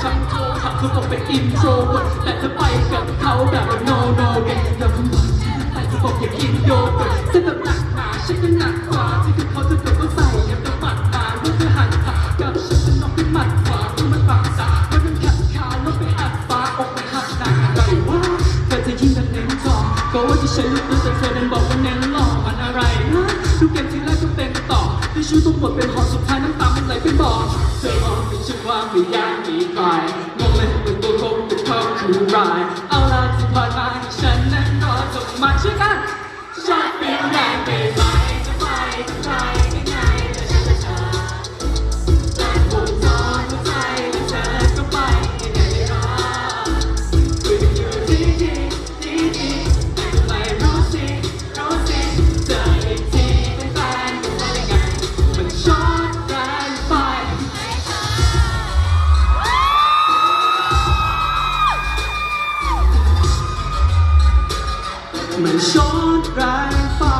เขาบอกเป็นอินโทรแต่ถ้าไปกับเขาแบบว่า no no แกอย่าเพิ่งหวังแต่เขาบอกอย่ากินโยเกิร์ตเส้นแบบหนักหนาฉันก็หนักกว่าที่คือเขาจะเกิดก็ใส่ยังจะหมัดมาเมื่อเธอหันขากับฉันจะน้องเป็นหมัดขวาเมื่อมันปากสาเมื่อมันขัดขาแล้วไปอัดฟ้าอกไปหักหนักอะไรวะเธอจะยิ่งแบบเน้นทองก็ว่าที่ฉันรู้ตัวแต่เธอนั้นบอกว่าเน้นหลอกมันอะไรนะดูเกมที่แรกก็เป็นต่อ ที่ชูต้องหมดเป็นหอสุดท้ายน้ำตามันไหลเป็นบ่อเธอมองเป็นฉันว่าไม่ยากมีใครงงเลยเป็นตัวคงเป็นเขาคือราย เอาล่ะที่ผ่านมาที่ฉันนั้นก็จบมาช่วยกันชอบเป็นแรงไปไเหมือนช้อนไร้ไฟ